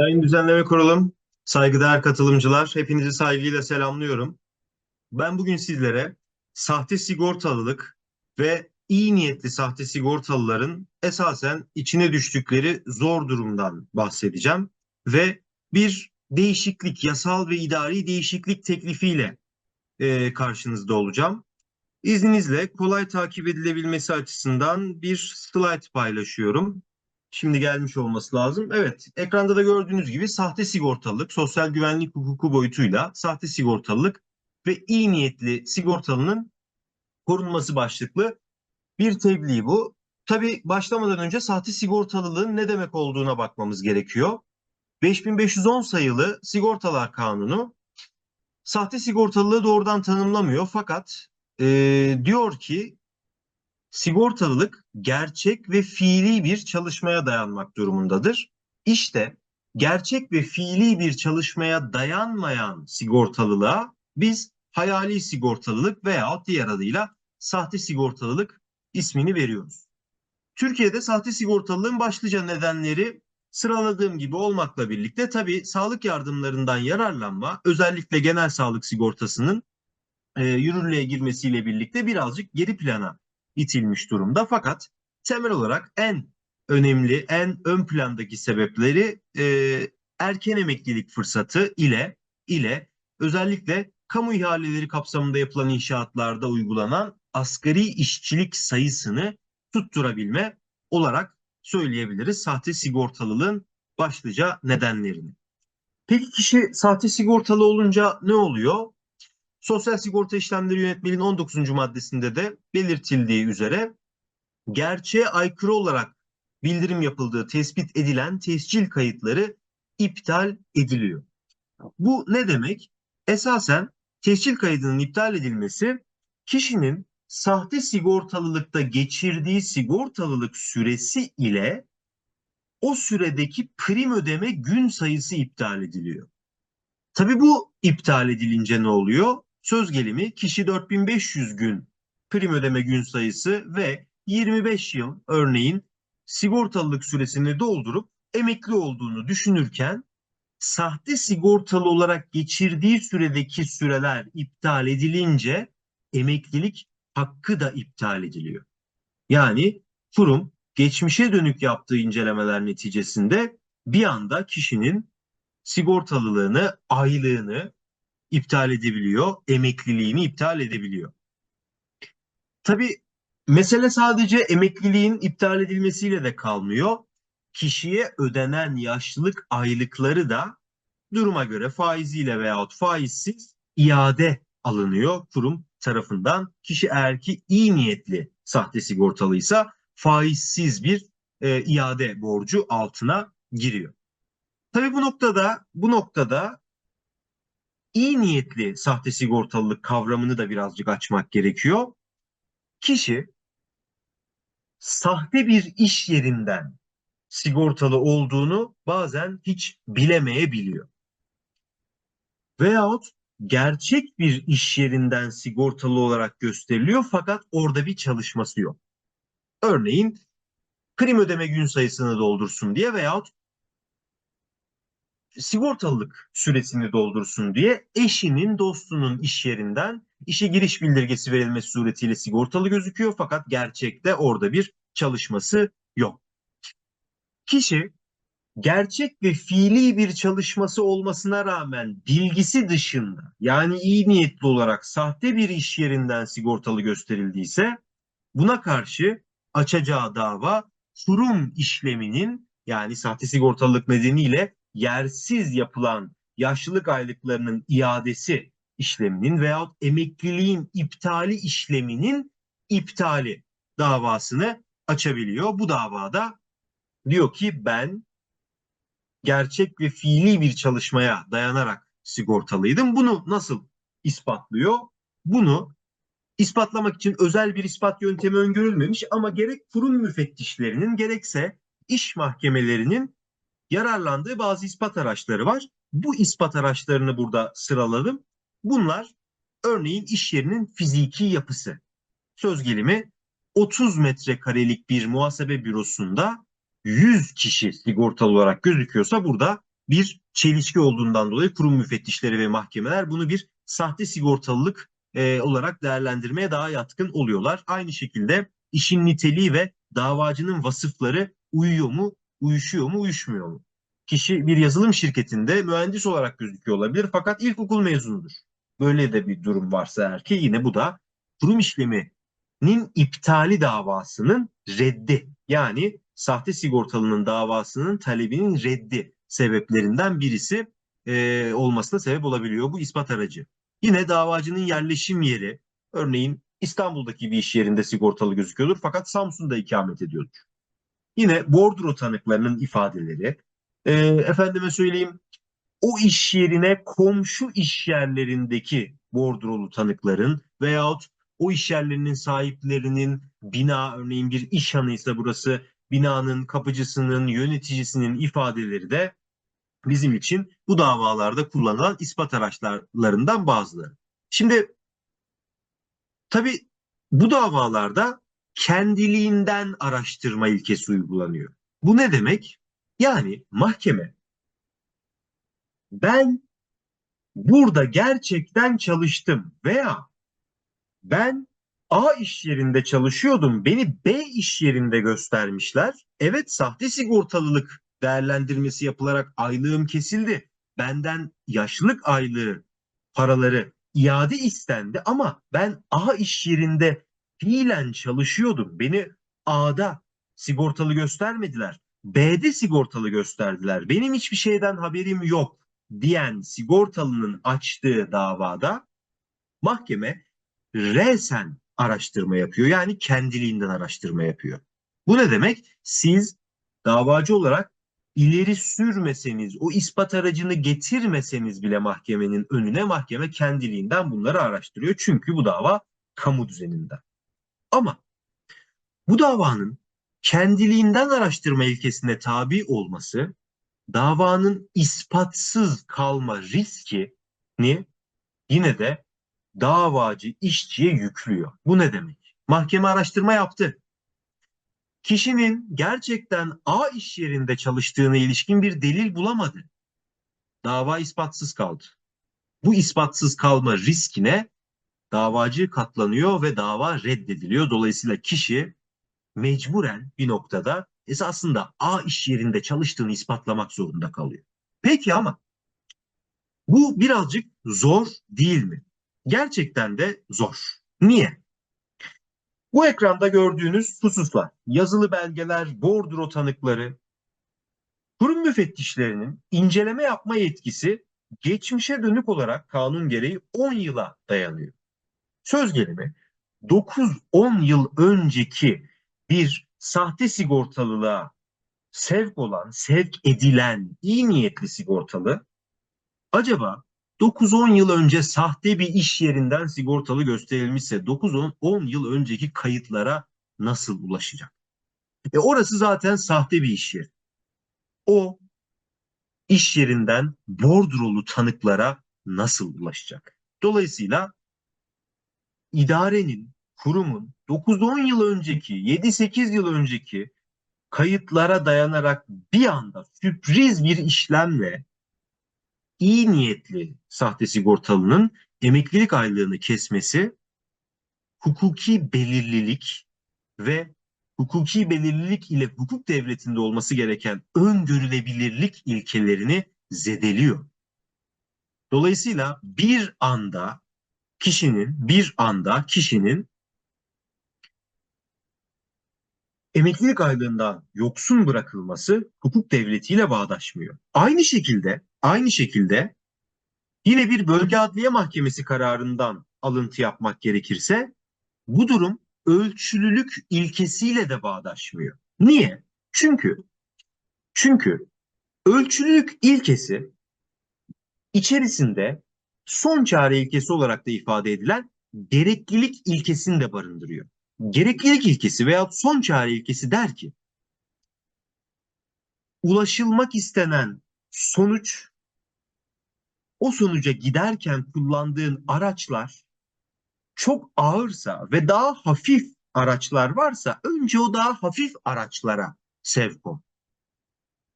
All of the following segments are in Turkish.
Sayın Düzenleme Kurulum, saygıdeğer katılımcılar, hepinizi saygıyla selamlıyorum. Ben bugün sizlere sahte sigortalılık ve iyi niyetli sahte sigortalıların esasen içine düştükleri zor durumdan bahsedeceğim ve bir değişiklik, yasal ve idari değişiklik teklifiyle e, karşınızda olacağım. İzninizle kolay takip edilebilmesi açısından bir slide paylaşıyorum. Şimdi gelmiş olması lazım. Evet, ekranda da gördüğünüz gibi sahte sigortalılık, sosyal güvenlik hukuku boyutuyla sahte sigortalılık ve iyi niyetli sigortalının korunması başlıklı bir tebliğ bu. Tabii başlamadan önce sahte sigortalılığın ne demek olduğuna bakmamız gerekiyor. 5510 sayılı Sigortalar Kanunu sahte sigortalılığı doğrudan tanımlamıyor fakat e, diyor ki sigortalılık gerçek ve fiili bir çalışmaya dayanmak durumundadır. İşte gerçek ve fiili bir çalışmaya dayanmayan sigortalılığa biz hayali sigortalılık veya diğer adıyla sahte sigortalılık ismini veriyoruz. Türkiye'de sahte sigortalılığın başlıca nedenleri sıraladığım gibi olmakla birlikte tabii sağlık yardımlarından yararlanma özellikle genel sağlık sigortasının e, yürürlüğe girmesiyle birlikte birazcık geri plana itilmiş durumda. Fakat temel olarak en önemli, en ön plandaki sebepleri e, erken emeklilik fırsatı ile ile özellikle kamu ihaleleri kapsamında yapılan inşaatlarda uygulanan asgari işçilik sayısını tutturabilme olarak söyleyebiliriz sahte sigortalılığın başlıca nedenlerini. Peki kişi sahte sigortalı olunca ne oluyor? Sosyal Sigorta İşlemleri Yönetmeliğinin 19. maddesinde de belirtildiği üzere gerçeğe aykırı olarak bildirim yapıldığı tespit edilen tescil kayıtları iptal ediliyor. Bu ne demek? Esasen tescil kaydının iptal edilmesi kişinin sahte sigortalılıkta geçirdiği sigortalılık süresi ile o süredeki prim ödeme gün sayısı iptal ediliyor. Tabii bu iptal edilince ne oluyor? Söz gelimi kişi 4500 gün prim ödeme gün sayısı ve 25 yıl örneğin sigortalılık süresini doldurup emekli olduğunu düşünürken sahte sigortalı olarak geçirdiği süredeki süreler iptal edilince emeklilik hakkı da iptal ediliyor. Yani kurum geçmişe dönük yaptığı incelemeler neticesinde bir anda kişinin sigortalılığını, aylığını iptal edebiliyor, emekliliğini iptal edebiliyor. Tabii mesele sadece emekliliğin iptal edilmesiyle de kalmıyor. Kişiye ödenen yaşlılık aylıkları da duruma göre faiziyle veyahut faizsiz iade alınıyor kurum tarafından. Kişi eğer ki iyi niyetli sahte sigortalıysa faizsiz bir e, iade borcu altına giriyor. Tabii bu noktada bu noktada iyi niyetli sahte sigortalılık kavramını da birazcık açmak gerekiyor. Kişi sahte bir iş yerinden sigortalı olduğunu bazen hiç bilemeyebiliyor. Veyahut gerçek bir iş yerinden sigortalı olarak gösteriliyor fakat orada bir çalışması yok. Örneğin prim ödeme gün sayısını doldursun diye veyahut sigortalılık süresini doldursun diye eşinin dostunun iş yerinden işe giriş bildirgesi verilmesi suretiyle sigortalı gözüküyor fakat gerçekte orada bir çalışması yok. Kişi gerçek ve fiili bir çalışması olmasına rağmen bilgisi dışında yani iyi niyetli olarak sahte bir iş yerinden sigortalı gösterildiyse buna karşı açacağı dava kurum işleminin yani sahte sigortalılık nedeniyle yersiz yapılan yaşlılık aylıklarının iadesi işleminin veyahut emekliliğin iptali işleminin iptali davasını açabiliyor. Bu davada diyor ki ben gerçek ve fiili bir çalışmaya dayanarak sigortalıydım. Bunu nasıl ispatlıyor? Bunu ispatlamak için özel bir ispat yöntemi öngörülmemiş ama gerek kurum müfettişlerinin gerekse iş mahkemelerinin yararlandığı bazı ispat araçları var. Bu ispat araçlarını burada sıraladım. Bunlar örneğin iş yerinin fiziki yapısı. Söz gelimi 30 metrekarelik bir muhasebe bürosunda 100 kişi sigortalı olarak gözüküyorsa burada bir çelişki olduğundan dolayı kurum müfettişleri ve mahkemeler bunu bir sahte sigortalılık e, olarak değerlendirmeye daha yatkın oluyorlar. Aynı şekilde işin niteliği ve davacının vasıfları uyuyor mu, uyuşuyor mu, uyuşmuyor mu? Kişi bir yazılım şirketinde mühendis olarak gözüküyor olabilir fakat ilkokul mezunudur. Böyle de bir durum varsa eğer ki yine bu da kurum işleminin iptali davasının reddi yani sahte sigortalının davasının talebinin reddi sebeplerinden birisi e, olmasına sebep olabiliyor bu ispat aracı. Yine davacının yerleşim yeri örneğin İstanbul'daki bir iş yerinde sigortalı gözüküyordur fakat Samsun'da ikamet ediyordur. Yine bordro tanıklarının ifadeleri e, efendime söyleyeyim o iş yerine komşu iş yerlerindeki bordrolu tanıkların veyahut o iş yerlerinin sahiplerinin bina örneğin bir iş hanıysa burası binanın kapıcısının yöneticisinin ifadeleri de bizim için bu davalarda kullanılan ispat araçlarından bazıları. Şimdi tabii bu davalarda kendiliğinden araştırma ilkesi uygulanıyor. Bu ne demek? Yani mahkeme ben burada gerçekten çalıştım veya ben A iş yerinde çalışıyordum. Beni B iş yerinde göstermişler. Evet sahte sigortalılık değerlendirmesi yapılarak aylığım kesildi. Benden yaşlılık aylığı paraları iade istendi ama ben A iş yerinde fiilen çalışıyordum. Beni A'da sigortalı göstermediler. B'de sigortalı gösterdiler. Benim hiçbir şeyden haberim yok diyen sigortalının açtığı davada mahkeme resen araştırma yapıyor. Yani kendiliğinden araştırma yapıyor. Bu ne demek? Siz davacı olarak ileri sürmeseniz, o ispat aracını getirmeseniz bile mahkemenin önüne mahkeme kendiliğinden bunları araştırıyor. Çünkü bu dava kamu düzeninden. Ama bu davanın kendiliğinden araştırma ilkesine tabi olması davanın ispatsız kalma riskini yine de davacı işçiye yüklüyor. Bu ne demek? Mahkeme araştırma yaptı. Kişinin gerçekten A iş yerinde çalıştığına ilişkin bir delil bulamadı. Dava ispatsız kaldı. Bu ispatsız kalma riskine davacı katlanıyor ve dava reddediliyor. Dolayısıyla kişi mecburen bir noktada esasında A iş yerinde çalıştığını ispatlamak zorunda kalıyor. Peki ama bu birazcık zor değil mi? Gerçekten de zor. Niye? Bu ekranda gördüğünüz hususlar, yazılı belgeler, bordro tanıkları, kurum müfettişlerinin inceleme yapma yetkisi geçmişe dönük olarak kanun gereği 10 yıla dayanıyor. Söz gelimi 9-10 yıl önceki bir sahte sigortalılığa sevk olan, sevk edilen iyi niyetli sigortalı acaba 9-10 yıl önce sahte bir iş yerinden sigortalı gösterilmişse 9-10 yıl önceki kayıtlara nasıl ulaşacak? E orası zaten sahte bir iş yeri. O iş yerinden bordrolu tanıklara nasıl ulaşacak? Dolayısıyla idarenin, kurumun 9-10 yıl önceki, 7-8 yıl önceki kayıtlara dayanarak bir anda sürpriz bir işlemle iyi niyetli sahte sigortalının emeklilik aylığını kesmesi hukuki belirlilik ve hukuki belirlilik ile hukuk devletinde olması gereken öngörülebilirlik ilkelerini zedeliyor. Dolayısıyla bir anda kişinin bir anda kişinin emeklilik aylığından yoksun bırakılması hukuk devletiyle bağdaşmıyor. Aynı şekilde aynı şekilde yine bir bölge adliye mahkemesi kararından alıntı yapmak gerekirse bu durum ölçülülük ilkesiyle de bağdaşmıyor. Niye? Çünkü çünkü ölçülülük ilkesi içerisinde son çare ilkesi olarak da ifade edilen gereklilik ilkesini de barındırıyor. Gereklilik ilkesi veya son çare ilkesi der ki ulaşılmak istenen sonuç o sonuca giderken kullandığın araçlar çok ağırsa ve daha hafif araçlar varsa önce o daha hafif araçlara sevk ol.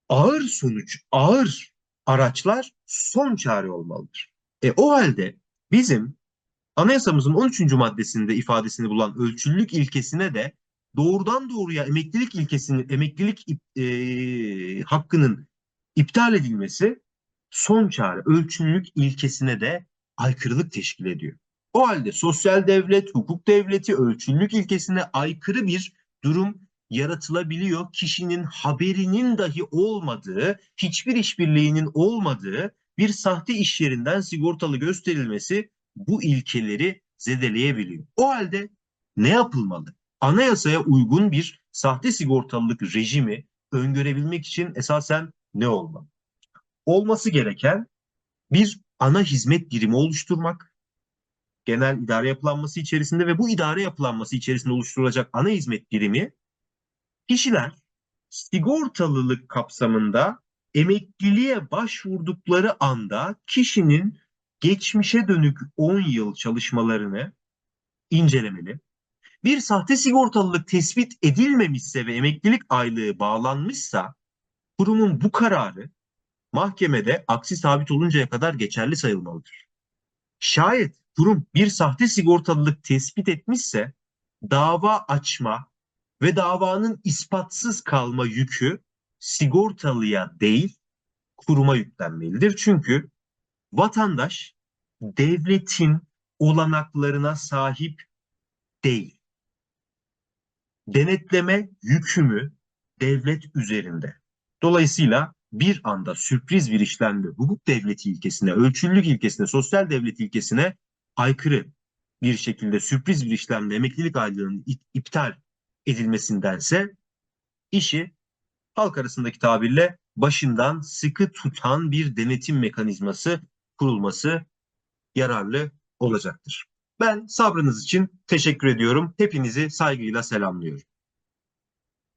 Ağır sonuç, ağır araçlar son çare olmalıdır. E, o halde bizim anayasamızın 13. maddesinde ifadesini bulan ölçülülük ilkesine de doğrudan doğruya emeklilik ilkesinin, emeklilik e, hakkının iptal edilmesi son çare, ölçülülük ilkesine de aykırılık teşkil ediyor. O halde sosyal devlet, hukuk devleti, ölçülülük ilkesine aykırı bir durum yaratılabiliyor. Kişinin haberinin dahi olmadığı, hiçbir işbirliğinin olmadığı bir sahte iş yerinden sigortalı gösterilmesi bu ilkeleri zedeleyebiliyor. O halde ne yapılmalı? Anayasaya uygun bir sahte sigortalılık rejimi öngörebilmek için esasen ne olmalı? Olması gereken bir ana hizmet birimi oluşturmak, genel idare yapılanması içerisinde ve bu idare yapılanması içerisinde oluşturulacak ana hizmet birimi kişiler sigortalılık kapsamında emekliliğe başvurdukları anda kişinin geçmişe dönük 10 yıl çalışmalarını incelemeli. Bir sahte sigortalılık tespit edilmemişse ve emeklilik aylığı bağlanmışsa kurumun bu kararı mahkemede aksi sabit oluncaya kadar geçerli sayılmalıdır. Şayet kurum bir sahte sigortalılık tespit etmişse dava açma ve davanın ispatsız kalma yükü sigortalıya değil kuruma yüklenmelidir. Çünkü vatandaş devletin olanaklarına sahip değil. Denetleme yükümü devlet üzerinde. Dolayısıyla bir anda sürpriz bir işlemle hukuk devleti ilkesine, ölçülülük ilkesine, sosyal devlet ilkesine aykırı bir şekilde sürpriz bir işlemle emeklilik aylığının iptal edilmesindense işi halk arasındaki tabirle başından sıkı tutan bir denetim mekanizması kurulması yararlı olacaktır. Ben sabrınız için teşekkür ediyorum. Hepinizi saygıyla selamlıyorum.